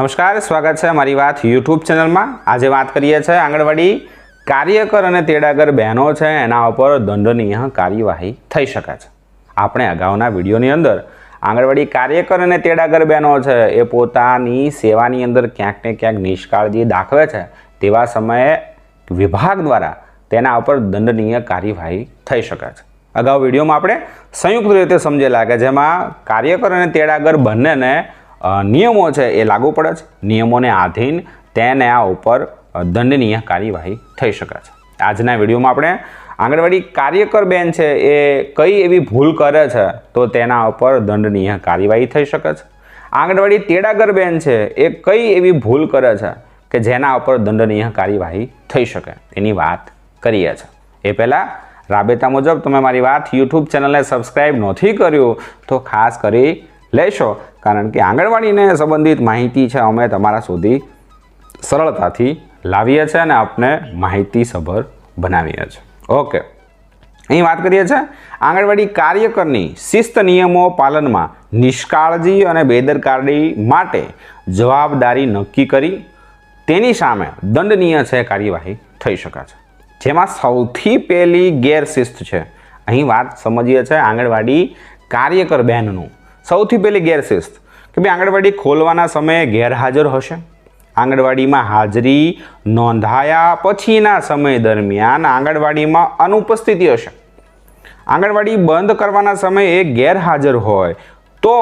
નમસ્કાર, સ્વાગત છે મારી વાત યુટ્યુબ ચેનલમાં. આજે વાત કરીએ છીએ આંગણવાડી કાર્યકર અને તેડાગર બહેનો છે, એના ઉપર દંડનીય કાર્યવાહી થઈ શકે છે. આપણે અગાઉના વિડીયોની અંદર આંગણવાડી કાર્યકર અને તેડાગર બહેનો છે, એ પોતાની સેવાની અંદર ક્યાંક ને ક્યાંક નિષ્કાળજી દાખવે છે, તેવા સમયે વિભાગ દ્વારા તેના ઉપર દંડનીય કાર્યવાહી થઈ શકે છે. અગાઉ વિડીયોમાં આપણે સંયુક્ત રીતે સમજેલા કે જેમાં કાર્યકર અને તેડાગર બંનેને નિયમો છે એ લાગુ પડે છે. નિયમોને આધીન તેને આ ઉપર દંડનીય કાર્યવાહી થઈ શકે છે. આજના વિડીયોમાં આપણે આંગણવાડી કાર્યકર બેન છે એ કઈ એવી ભૂલ કરે છે, તો તેના ઉપર દંડનીય કાર્યવાહી થઈ શકે છે. આંગણવાડી તેડાગર બેન છે એ કઈ એવી ભૂલ કરે છે કે જેના ઉપર દંડનીય કાર્યવાહી થઈ શકે? એની વાત કરીએ છીએ એ પહેલાં રાબેતા મુજબ તમે મારી વાત યુટ્યુબ ચેનલને સબસ્ક્રાઈબ નથી કર્યું, તો ખાસ કરી લેશો. કારણ કે આંગણવાડીને સંબંધિત માહિતી છે, અમે તમારા સુધી સરળતાથી લાવીએ છીએ અને આપને માહિતીસભર બનાવીએ છીએ. ઓકે. અહીં વાત કરીએ છીએ, આંગણવાડી કાર્યકરની શિસ્ત નિયમો પાલનમાં નિષ્કાળજી અને બેદરકારી માટે જવાબદારી નક્કી કરી, તેની સામે દંડનીય છે, કાર્યવાહી થઈ શકે છે. જેમાં સૌથી પહેલી ગેરશિસ્ત છે. અહીં વાત સમજીએ છીએ, આંગણવાડી કાર્યકર બહેનનું સૌથી પહેલી ગેરશિસ્ત કે ભાઈ આંગણવાડી ખોલવાના સમયે ગેરહાજર હશે. આંગણવાડીમાં હાજરી નોંધાયા પછીના સમય દરમિયાન આંગણવાડીમાં અનુપસ્થિતિ હશે. આંગણવાડી બંધ કરવાના સમયે ગેરહાજર હોય તો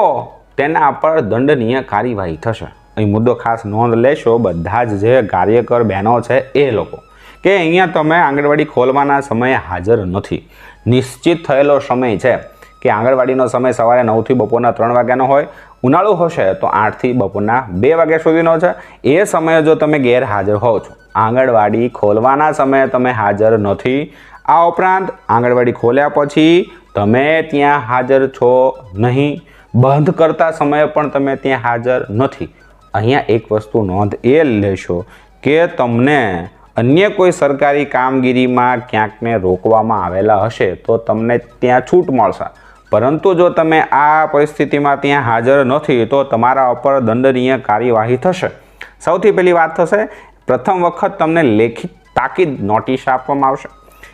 તેના પર દંડનીય કાર્યવાહી થશે. અહીં મુદ્દો ખાસ નોંધ લેશો, બધા જ જે કાર્યકર બહેનો છે એ લોકો, કે અહીંયા તમે આંગણવાડી ખોલવાના સમયે હાજર નથી. નિશ્ચિત થયેલો સમય છે. કે આંગણવાડીનો સમય સવારે નવથી બપોરના ત્રણ વાગ્યાનો હોય, ઉનાળો હશે તો આઠથી બપોરના બે વાગ્યા સુધીનો છે. એ સમયે જો તમે ગેરહાજર હોવ છો, આંગણવાડી ખોલવાના સમયે તમે હાજર નથી. આ ઉપરાંત આંગણવાડી ખોલ્યા પછી તમે ત્યાં હાજર છો નહીં. બંધ કરતા સમયે પણ તમે ત્યાં હાજર નથી. અહીંયા એક વસ્તુ નોંધ એ લેશો કે તમને અન્ય કોઈ સરકારી કામગીરીમાં ક્યાંકને રોકવામાં આવેલા હશે તો તમને ત્યાં છૂટ મળશે. પરંતુ જો તમે આ પરિસ્થિતિમાં ત્યાં હાજર નથી, તો તમારા ઉપર દંડનીય કાર્યવાહી થશે. સૌથી પહેલી વાત થશે, પ્રથમ વખત તમને લેખિત તાકીદ નોટિસ આપવામાં આવશે.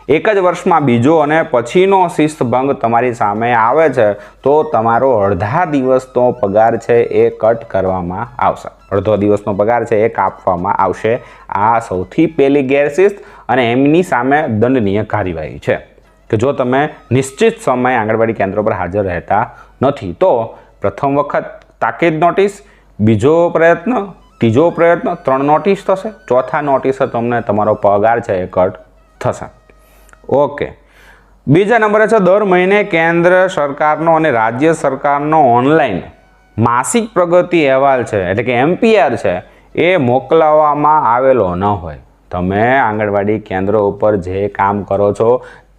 એક જ વર્ષમાં બીજો અને પછીનો શિસ્તભંગ તમારી સામે આવે છે, તો તમારો અડધા દિવસનો પગાર છે એ કટ કરવામાં આવશે. અડધો દિવસનો પગાર છે એ કાપવામાં આવશે. આ સૌથી પહેલી ગેરશિસ્ત અને એમની સામે દંડનીય કાર્યવાહી છે. કે જો તમે નિશ્ચિત સમયે આંગણવાડી કેન્દ્રો પર હાજર રહેતા નથી, તો પ્રથમ વખત તાકીદ નોટિસ, બીજો પ્રયત્ન, ત્રીજો પ્રયત્ન, ત્રણ નોટિસ થશે, ચોથા નોટિસે તમને તમારો પગાર છે એ કટ થશે. ઓકે. બીજા નંબરે છે, દર મહિને કેન્દ્ર સરકારનો અને રાજ્ય સરકારનો ઓનલાઈન માસિક પ્રગતિ અહેવાલ છે, એટલે કે એમપીઆર છે, એ મોકલાવવામાં આવેલો ન હોય. તમે આંગણવાડી કેન્દ્ર ઉપર જે કામ કરો છો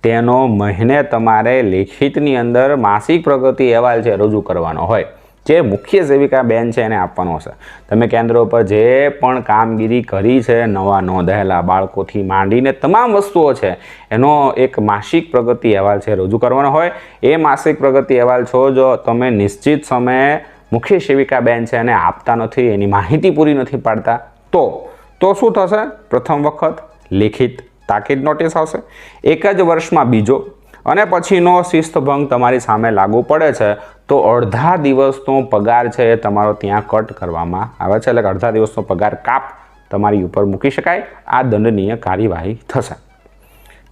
તેનો મહિને તમારે લેખિતની અંદર માસિક પ્રગતિ અહેવાલ છે રજૂ કરવાનો હોય. જે મુખ્ય સેવિકા બેન છે એને આપવાનો હશે તમે કેન્દ્ર ઉપર જે પણ કામગીરી કરી છે, નવા નોંધાયેલા બાળકોથી માંડીને તમામ વસ્તુઓ છે, એનો એક માસિક પ્રગતિ અહેવાલ છે રજૂ કરવાનો હોય. એ માસિક પ્રગતિ અહેવાલ છો જો તમે નિશ્ચિત સમયે મુખ્ય સેવિકા બેન છે એને આપતા નથી, એની માહિતી પૂરી નથી પાડતા, તો તો શું થશે? પ્રથમ વખત લેખિત તાકીદ નોટિસ આવશે. એક જ વર્ષમાં બીજો. અને પછીનો શિસ્તભંગ તમારી સામે લાગુ પડે છે. તો અડધા દિવસનો પગાર છે એ તમારો ત્યાં કટ કરવામાં આવે છે. એટલે અડધા દિવસનો પગાર કાપ તમારી ઉપર મૂકી શકાય. આ દંડનીય કાર્યવાહી થશે.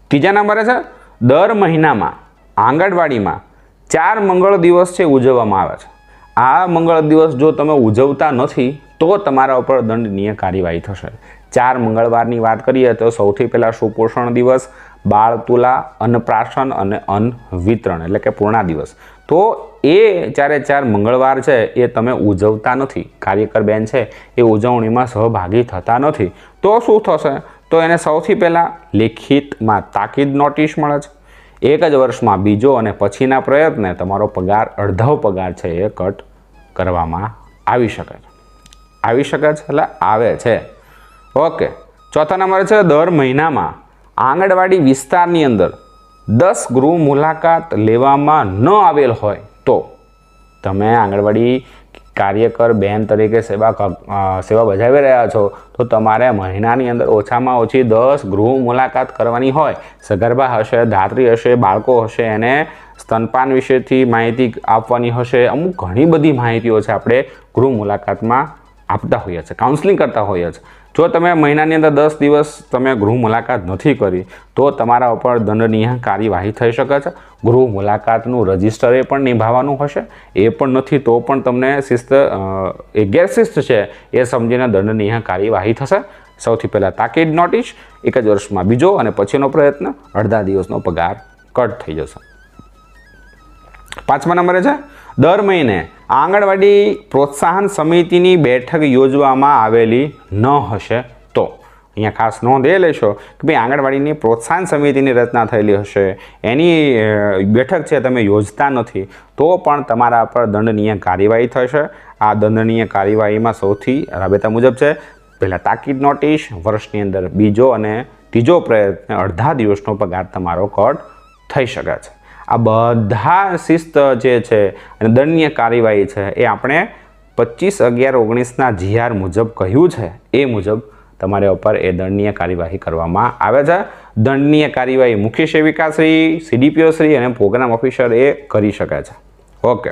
ત્રીજા નંબરે છે, દર મહિનામાં આંગણવાડીમાં ચાર મંગળ દિવસ છે ઉજવવામાં આવે છે. આ મંગળ દિવસ જો તમે ઉજવતા નથી, તો તમારા ઉપર દંડનીય કાર્યવાહી થશે. ચાર મંગળવારની વાત કરીએ તો સૌથી પહેલાં સુપોષણ દિવસ, બાળ તુલા, અન્નપ્રાશન અને અન્ન વિતરણ, એટલે કે પૂર્ણા દિવસ. તો એ ચારે ચાર મંગળવાર છે એ તમે ઉજવતા નથી. કાર્યકર બેન છે એ ઉજવણીમાં સહભાગી થતા નથી. તો શું થશે? તો એને સૌથી પહેલાં લેખિતમાં તાકીદ નોટિસ મળે છે. એક જ વર્ષમાં બીજો અને પછીના પ્રયત્ને તમારો પગાર, અડધો પગાર છે એ કટ કરવામાં આવી શકે છે. આવી શકે છે એટલે આવે છે. ઓકે. ચોથા નંબર છે દર મહિનામાં આંગણવાડી વિસ્તારની અંદર દસ ગૃહ મુલાકાત લેવામાં ન આવેલ હોય તો તમે આંગણવાડી કાર્યકર, બેન તરીકે સેવા સેવા બજાવી રહ્યા છો, તો તમારે મહિનાની અંદર ઓછામાં ઓછી દસ ગૃહ મુલાકાત કરવાની હોય. સગર્ભા હશે, ધાત્રી હશે, બાળકો હશે, એને સ્તનપાન વિશેથી માહિતી આપવાની હશે. અમુક ઘણી બધી માહિતીઓ છે આપણે ગૃહ મુલાકાતમાં આપતા હોઈએ છીએ કાઉન્સલિંગ કરતા હોઈએ છીએ. જો તમે મહિનાની અંદર દસ દિવસ તમે ગૃહ મુલાકાત નથી કરી, તો તમારા ઉપર દંડનીય કાર્યવાહી થઈ શકે છે. ગૃહ મુલાકાતનું રજિસ્ટર એ પણ નિભાવવાનું હશે. એ પણ નથી, તો પણ તમને શિસ્ત એ ગેરશિસ્ત છે એ સમજીને દંડનીય કાર્યવાહી થશે. સૌથી પહેલાં તાકીદ નોટિસ, એક જ વર્ષમાં બીજો અને પછીનો પ્રયત્ન, અડધા દિવસનો પગાર કટ થઈ જશે. પાંચમા નંબરે છે, દર મહિને આંગણવાડી પ્રોત્સાહન સમિતિની બેઠક યોજવામાં આવેલી ન હશે તો. અહીંયા ખાસ નોંધ એ લેશો કે ભાઈ આંગણવાડીની પ્રોત્સાહન સમિતિની રચના થયેલી હશે. એની બેઠક છે તમે યોજતા નથી, તો પણ તમારા પર દંડનીય કાર્યવાહી થશે. આ દંડનીય કાર્યવાહીમાં સૌથી રાબેતા મુજબ છે, પહેલાં તાકીદ નોટિસ, વર્ષની અંદર બીજો અને ત્રીજો પ્રયત્ન અડધા દિવસનો પગાર તમારો કટ થઈ શકે છે. આ બધા શિસ્ત જે છે અને દંડનીય કાર્યવાહી છે એ આપણે પચીસ અગિયાર ઓગણીસના જીઆર મુજબ કહ્યું છે. એ મુજબ તમારે ઉપર એ દંડનીય કાર્યવાહી કરવામાં આવે છે. દંડનીય કાર્યવાહી મુખ્ય સેવિકા શ્રી સીડીપીઓ શ્રી અને પ્રોગ્રામ ઓફિસર એ કરી શકે છે. ઓકે.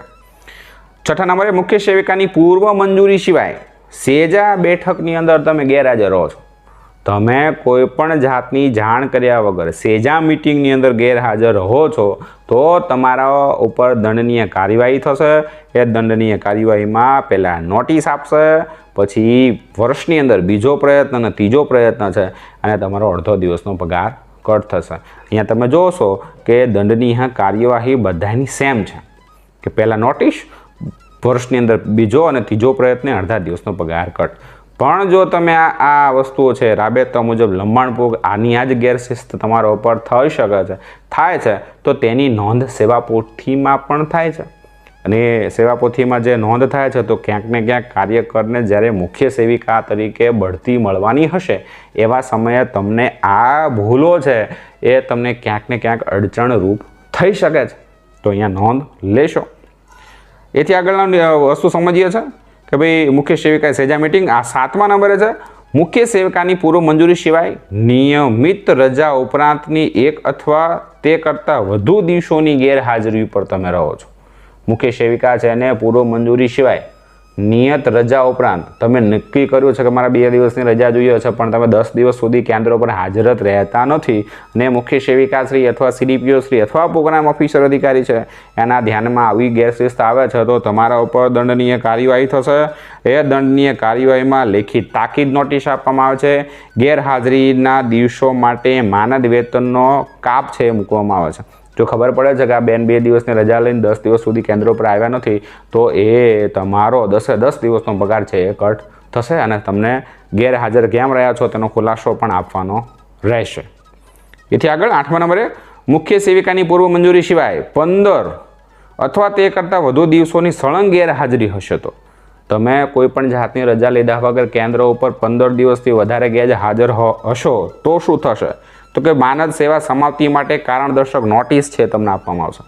છઠ્ઠા નંબરે મુખ્ય સેવિકાની પૂર્વ મંજૂરી સિવાય સેજા બેઠકની અંદર તમે ગેરહાજર રહો છો. તમે કોઈ પણ જાતની જાણ કર્યા વગર સેજા મિટિંગની અંદર ગેરહાજર રહો છો, તો તમારા ઉપર દંડનીય કાર્યવાહી થશે. એ દંડનીય કાર્યવાહીમાં પહેલાં નોટિસ આપશે, પછી વર્ષની અંદર બીજો પ્રયત્ન અને ત્રીજો પ્રયત્ન છે અને તમારો અડધો દિવસનો પગાર કટ થશે. અહીંયા તમે જોશો કે દંડનીય કાર્યવાહી બધાની સેમ છે. કે પહેલાં નોટિસ, વર્ષની અંદર બીજો અને ત્રીજો પ્રયત્ન અડધા દિવસનો પગાર કટ. પણ જો તમે આ વસ્તુઓ છે, રાબેતા મુજબ લંબાણપૂર્વક આની આ જ ગેરશિસ્ત તમારા ઉપર થઈ શકે છે. થાય છે, તો તેની નોંધ સેવા પોથીમાં પણ થાય છે. અને સેવા પોથીમાં જે નોંધ થાય છે, તો ક્યાંક ને ક્યાંક કાર્યકરને જ્યારે મુખ્ય સેવિકા તરીકે બઢતી મળવાની હશે, એવા સમયે તમને આ ભૂલો છે, એ તમને ક્યાંક ને ક્યાંક અડચણરૂપ થઈ શકે છે. તો અહીંયા નોંધ લેશો. એથી આગળના વસ્તુ સમજીએ છે? કે ભાઈ મુખ્ય સેવિકા સેજા મીટિંગ આ સાતમા નંબરે છે. મુખ્ય સેવિકાની પૂર્વ મંજૂરી સિવાય નિયમિત રજા ઉપરાંતની એક અથવા તે કરતાં વધુ દિવસોની ગેરહાજરી ઉપર તમે રહો છો. મુખ્ય સેવિકા છે એને પૂર્વ મંજૂરી સિવાય નિયત રજા ઉપરાંત, તમે નક્કી કર્યું છે કે મારા બે દિવસની રજા જોઈએ છે, પણ તમે દસ દિવસ સુધી કેન્દ્ર પર હાજરત રહેતા નથી ને મુખ્ય સેવિકા શ્રી અથવા સીડીપીઓ શ્રી અથવા પ્રોગ્રામ ઓફિસર અધિકારી છે, એના ધ્યાનમાં આવી ગેરશિસ્ત આવે છે, તો તમારા ઉપર દંડનીય કાર્યવાહી થશે. એ દંડનીય કાર્યવાહીમાં લેખિત તાકીદ નોટિસ આપવામાં આવે છે. ગેરહાજરીના દિવસો માટે માનદ વેતનનો કાપ છે એ મૂકવામાં આવે છે. જો ખબર પડે છે કે આ બેન બે દિવસની રજા લઈને દસ દિવસ સુધી કેન્દ્ર ઉપર આવ્યા નથી, તો એ તમારો દસે દસ દિવસનો પગાર છે એ કટ થશે અને તમને ગેરહાજર કેમ રહ્યા છો તેનો ખુલાસો પણ આપવાનો રહેશે. એથી આગળ આઠમા નંબરે, મુખ્ય સેવિકાની પૂર્વ મંજૂરી સિવાય પંદર અથવા તે કરતાં વધુ દિવસોની સળંગ ગેરહાજરી હશે તો. તમે કોઈ પણ જાતની રજા લીધા વગર કેન્દ્ર ઉપર પંદર દિવસથી વધારે ગેરહાજર હશો તો શું થશે? તો કે માનદ સેવા સમાપ્તિ માટે કારણદર્શક નોટિસ છે તમને આપવામાં આવશે.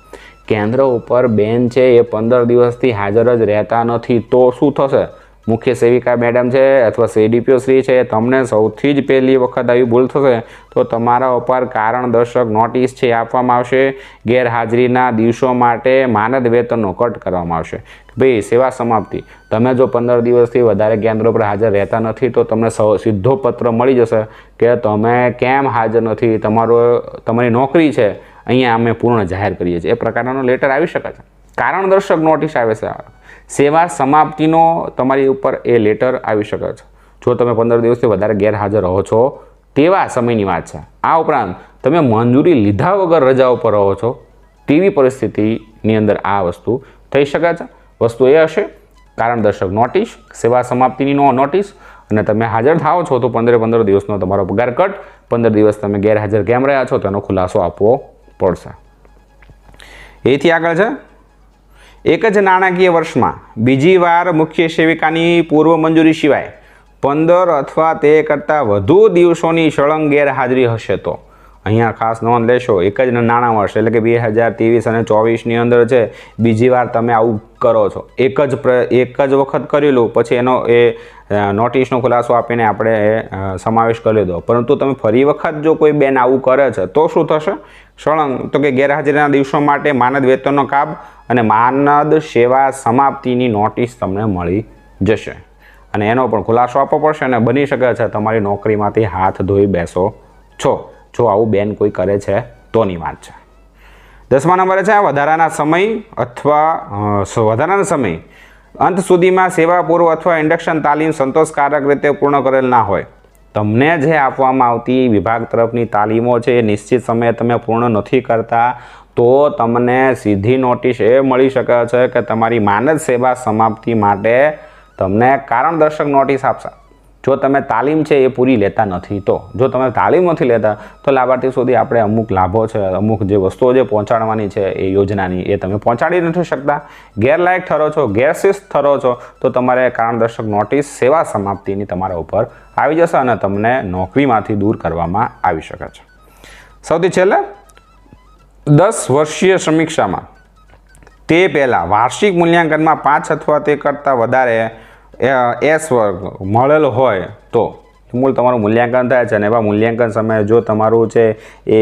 કેન્દ્ર ઉપર બેન છે, એ પંદર દિવસથી હાજર જ રહેતા નથી, તો શું થશે? મુખ્ય સેવિકા મેડમ છે અથવા સીડીપીઓ શ્રી છે, તમને સૌથી જ પહેલી વખત આવી ભૂલ થશે, તો તમારા ઉપર કારણદર્શક નોટિસ છે આપવામાં આવશે. ગેરહાજરીના દિવસો માટે માનદ વેતનનો કટ કરવામાં આવશે. ભાઈ, સેવા સમાપ્તિ. તમે જો પંદર દિવસથી વધારે કેન્દ્રો પર હાજર રહેતા નથી, તો તમને સીધો પત્ર મળી જશે કે તમે કેમ હાજર નથી? તમારો, તમારી નોકરી છે, અહીંયા અમે પૂર્ણ જાહેર કરીએ છીએ. એ પ્રકારનો લેટર આવી શકે છે. કારણદર્શક નોટિસ આવે છે. સેવા સમાપ્તિનો તમારી ઉપર એ લેટર આવી શકે છે. જો તમે પંદર દિવસથી વધારે ગેરહાજર રહો છો, તેવા સમયની વાત છે. આ ઉપરાંત, તમે મંજૂરી લીધા વગર રજા ઉપર રહો છો, તેવી પરિસ્થિતિની અંદર આ વસ્તુ થઈ શકે છે. વસ્તુ એ હશે કારણદર્શક નોટિસ સેવા સમાપ્તિની નો નોટિસ અને તમે હાજર થાઓ છો તો પંદરે પંદર દિવસનો તમારો પગાર કટ. પંદર દિવસ તમે ગેરહાજર કેમ રહ્યા છો, તેનો ખુલાસો આપવો પડશે. એથી આગળ છે એક જ નાણાકીય વર્ષમાં બીજી વાર મુખ્ય સેવિકાની પૂર્વ મંજૂરી સિવાય પંદર અથવા તે કરતાં વધુ દિવસોની સળંગ ગેરહાજરી હશે તો. અહીંયા ખાસ નોંધ લેશો, એક જ નાણાં વર્ષ એટલે કે બે હજાર ત્રેવીસ અને ચોવીસની અંદર છે, બીજી વાર તમે આવું કરો છો. એક જ પ્ર, એક જ વખત કરેલું, પછી એનો એ નોટિસનો ખુલાસો આપીને આપણે સમાવેશ કરી લીધો પરંતુ તમે ફરી વખત જો કોઈ બેન આવું કરે છે, તો શું થશે? સળંગ તો કે ગેરહાજરીના દિવસો માટે માનદ વેતનનો કાપ અને માનદ સેવા સમાપ્તિની નોટિસ તમને મળી જશે. અને એનો પણ ખુલાસો આપવો પડશે અને બની શકે છે તમારી નોકરીમાંથી હાથ ધોઈ બેસો છો. જો આવું બેન કોઈ કરે છે, તોની વાત છે. દસમા નંબરે છે વધારાના સમય અથવા વધારાના સમય. અંત સુધીમાં સેવા પૂર્વ અથવા ઇન્ડક્શન તાલીમ સંતોષકારક રીતે પૂર્ણ કરેલ ના હોય. તમને જે આપવામાં આવતી. વિભાગ તરફની તાલીમો છે એ નિશ્ચિત સમયે તમે પૂર્ણ નથી કરતા. તો તમને સીધી નોટિસ એ મળી શકે છે કે તમારી માનદ સેવા સમાપ્તિ માટે તમને કારણદર્શક નોટિસ આપશે. જો તમે તાલીમ છે એ પૂરી લેતા નથી, તો જો તમે તાલીમ નથી લેતા, તો લાભાર્થી સુધી આપણે અમુક લાભો છે, અમુક જે વસ્તુઓ જે પહોંચાડવાની છે એ યોજનાની એ તમે પહોંચાડી નથી શકતા. ગેરલાયક ઠરો છો, ગેરશિસ્ત ઠરો છો, તો તમારે કારણદર્શક નોટિસ સેવા સમાપ્તિની તમારા ઉપર આવી જશે અને તમને નોકરીમાંથી દૂર કરવામાં આવી શકે છે. સૌથી છેલ્લે, દસ વર્ષીય સમીક્ષામાં તે પહેલાં વાર્ષિક મૂલ્યાંકનમાં પાંચ અથવા તે કરતાં વધારે એસ વર્ગ મળેલ હોય તો મૂળ તમારું મૂલ્યાંકન થાય છે અને એવા મૂલ્યાંકન સમયે જો તમારું છે એ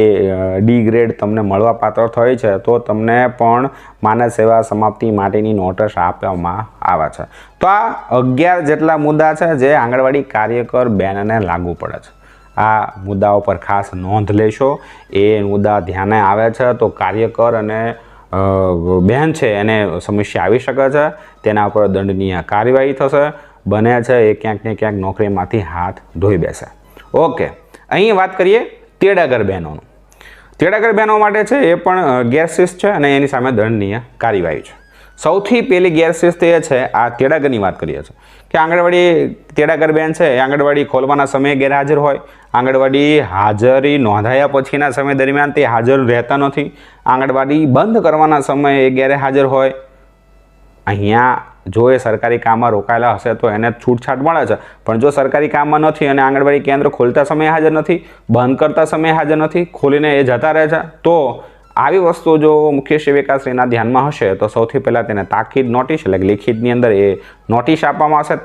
ડી ગ્રેડ તમને મળવા પાત્ર થાય છે, તો તમને પણ માનવ સેવા સમાપ્તિ માટેની નોટિસ આપવામાં આવે છે. તો આ અગિયાર જેટલા મુદ્દા છે જે આંગણવાડી કાર્યકર બેનને લાગુ પડે છે. આ મુદ્દાઓ પર ખાસ નોંધ લેશો. એ મુદ્દા ધ્યાને આવે છે તો કાર્યકર અને બેન છે, એને સમસ્યા આવી શકે છે, તેના ઉપર દંડનીય કાર્યવાહી થશે. બને છે, એ ક્યાંક ને ક્યાંક નોકરીમાંથી હાથ ધોઈ બેસે. ઓકે, અહીં વાત કરીએ તેડાગર બહેનોનું. તેડાગર બહેનો માટે છે, એ પણ ગેરશિસ્ત છે અને એની સામે દંડનીય કાર્યવાહી છે. સૌથી પહેલી ગેરશિસ્ત એ છે, આ તેડાગરની વાત કરીએ છીએ. કે આંગણવાડી તેડાગર બેન છે, એ આંગણવાડી ખોલવાના સમયે ગેરહાજર હોય આંગણવાડી હાજરી નોંધાયા પછીના સમય દરમિયાન તે હાજર રહેતા નથી. આંગણવાડી બંધ કરવાના સમયે ગેરહાજર હોય. અહીંયા જો એ સરકારી કામમાં રોકાયેલા હશે તો એને છૂટછાટ મળે છે. પણ જો સરકારી કામમાં નથી અને આંગણવાડી કેન્દ્ર ખોલતા સમયે હાજર નથી, બંધ કરતા સમયે હાજર નથી, ખોલીને એ જતા રહે છે, તો આવી વસ્તુ જો મુખ્ય સેવિકાશ્રીના ધ્યાનમાં હશે તો સૌથી પહેલાં તેને તાકીદ નોટિસ, એટલે કે લિખિતની અંદર એ નોટિસ આપવામાં આવશે.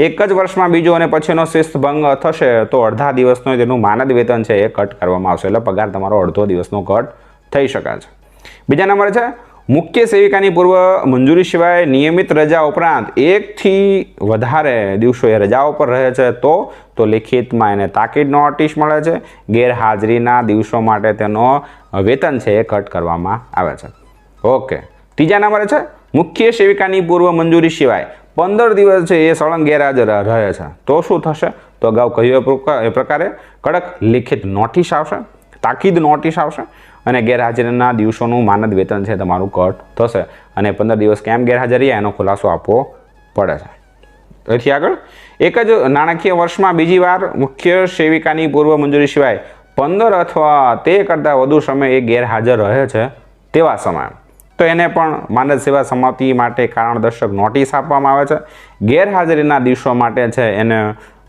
એક જ વર્ષમાં બીજો અને પછીનો શિસ્ત ભંગ થશે, તો અડધા દિવસનો તેનું માનદ વેતન છે એ કટ કરવામાં આવશે. એટલે પગાર તમારો અડધો દિવસનો કટ થઈ શકે છે. બીજા નંબર છે, મુખ્ય સેવિકાની પૂર્વ મંજૂરી સિવાય નિયમિત રજા ઉપરાંત એકથી વધારે દિવસો એ રજાઓ પર રહે છે, તો તો લિખિતમાં એને તાકીદ નોટિસ મળે છે. ગેરહાજરીના દિવસો માટે તેનો વેતન છે એ કટ કરવામાં આવે છે. ઓકે. ત્રીજા નંબરે છે, મુખ્ય સેવિકાની પૂર્વ મંજૂરી સિવાય પંદર દિવસ છે એ સળંગ ગેરહાજર રહે છે. તો શું થશે? તો અગાઉ કહ્યું એ પ્રકા- એ પ્રકારે કડક લિખિત નોટિસ આવશે, તાકીદ નોટિસ આવશે અને ગેરહાજરીના દિવસોનું માનદ વેતન છે તમારું કટ થશે. અને પંદર દિવસ કેમ ગેરહાજર રહ્યા એનો ખુલાસો આપવો પડે છે. એથી આગળ, એક જ નાણાકીય વર્ષમાં બીજી વાર મુખ્ય સેવિકાની પૂર્વ મંજૂરી સિવાય પંદર અથવા તે કરતાં વધુ સમય એ ગેરહાજર રહે છે તેવા સમય. તો એને પણ માનદ સેવા સમાપ્તિ માટે કારણદર્શક નોટિસ આપવામાં આવે છે. ગેરહાજરીના દિવસો માટે છે એને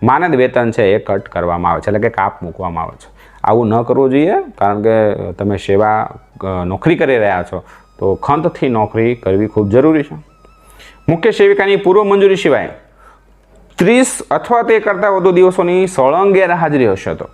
માનદ વેતન છે એ કટ કરવામાં આવે છે, એટલે કે કાપ મૂકવામાં આવે છે. આવું ન કરવું જોઈએ, કારણ કે તમે સેવા નોકરી કરી રહ્યા છો, તો ખંતથી નોકરી કરવી ખૂબ જરૂરી છે. મુખ્ય સેવિકાની પૂર્વ મંજૂરી સિવાય ત્રીસ અથવા તે કરતાં વધુ દિવસોની સળંગ ગેરહાજરી હશે તો.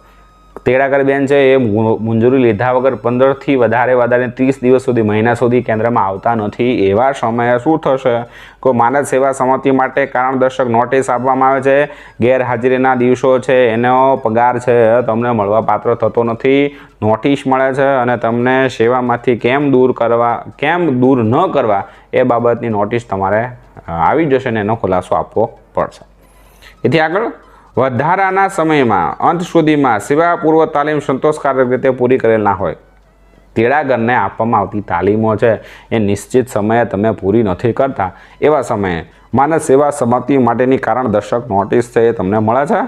તેડાગર બેન છે, એ મંજૂરી લીધા વગર પંદરથી વધારે વધારે ત્રીસ દિવસ સુધી, મહિના સુધી કેન્દ્રમાં આવતા નથી. એવા સમયે શું થશે? કે માનદ સેવા સમિતિ માટે કારણદર્શક નોટિસ આપવામાં આવે છે. ગેરહાજરીના દિવસો છે, એનો પગાર છે, તમને મળવાપાત્ર થતો નથી. નોટિસ મળે છે અને તમને સેવામાંથી કેમ દૂર કરવા, કેમ દૂર ન કરવા, એ બાબતની નોટિસ તમારે આવી જશે ને એનો ખુલાસો આપવો પડશે. એથી આગળ વધારાના સમયમાં, અંત સુધીમાં સેવા પૂર્વ તાલીમ સંતોષકારક રીતે પૂરી કરેલ ના હોય. તેડાગરને આપવામાં આવતી તાલીમો છે, એ નિશ્ચિત સમયે તમે પૂરી નથી કરતા. એવા સમયે માનવ સેવા સમાપ્તિ માટેની કારણદર્શક નોટિસ છે એ તમને મળે છે?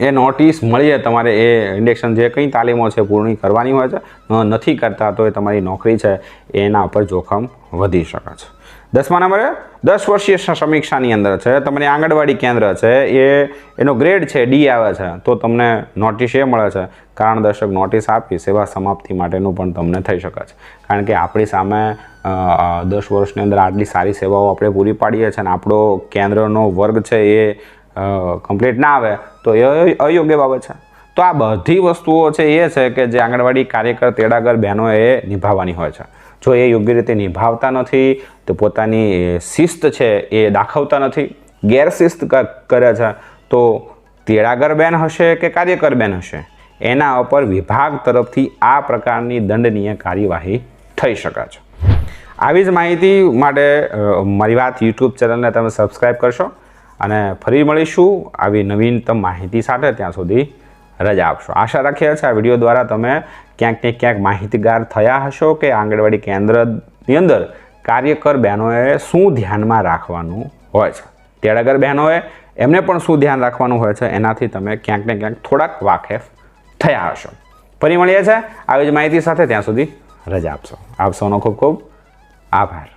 એ નોટિસ મળીએ તમારે એ ઇન્ડેક્શન જે કંઈ તાલીમો છે પૂર્ણ કરવાની હોય છે. નથી કરતા તો એ તમારી નોકરી છે, એના ઉપર જોખમ વધી શકે છે. દસમા નંબરે દસ વર્ષીય સમીક્ષાની અંદર છે. તમારી આંગણવાડી કેન્દ્ર છે. એ એનો ગ્રેડ છે ડી આવે છે. તો તમને નોટિસ એ મળે છે. કારણ દર્શક નોટિસ આપી સેવા સમાપ્તિ માટેનું પણ તમને થઈ શકે છે. કારણ કે આપણી સામે દસ વર્ષની અંદર આટલી સારી સેવાઓ આપણે પૂરી પાડીએ છીએ અને આપણો કેન્દ્રનો વર્ગ છે એ કમ્પ્લીટ ના આવે, તો એ અયોગ્ય બાબત છે. તો આ બધી વસ્તુઓ છે એ છે કે જે આંગણવાડી કાર્યકર, તેડાગર બહેનોએ નિભાવવાની હોય છે. જો એ યોગ્ય રીતે નિભાવતા નથી, તો પોતાની શિસ્ત છે એ દાખવતા નથી. ગેરશિસ્ત કરે છે, તો તેડાગર બેન હશે કે કાર્યકર બેન હશે? એના ઉપર વિભાગ તરફથી આ પ્રકારની દંડનીય કાર્યવાહી થઈ શકે છે. આવી જ માહિતી માટે મારી વાત યુટ્યુબ ચેનલને તમે સબસ્ક્રાઈબ કરશો. અને ફરી મળીશું આવી નવીનતમ માહિતી સાથે. ત્યાં સુધી રજા આપશો. આશા રાખીએ છીએ આ વીડિયો દ્વારા તમે ક્યાંક ને ક્યાંક માહિતીગાર થયા હશો કે આંગણવાડી કેન્દ્રની અંદર કાર્યકર બહેનોએ શું ધ્યાનમાં રાખવાનું હોય છે. તેડાગર બહેનોએ એમને પણ શું ધ્યાન રાખવાનું હોય છે એનાથી તમે ક્યાંક ને ક્યાંક થોડાક વાકેફ થયા હશો. ફરી મળીએ છે આવી જ માહિતી સાથે ત્યાં સુધી રજા આપશો. આપ સૌનો ખૂબ ખૂબ આભાર.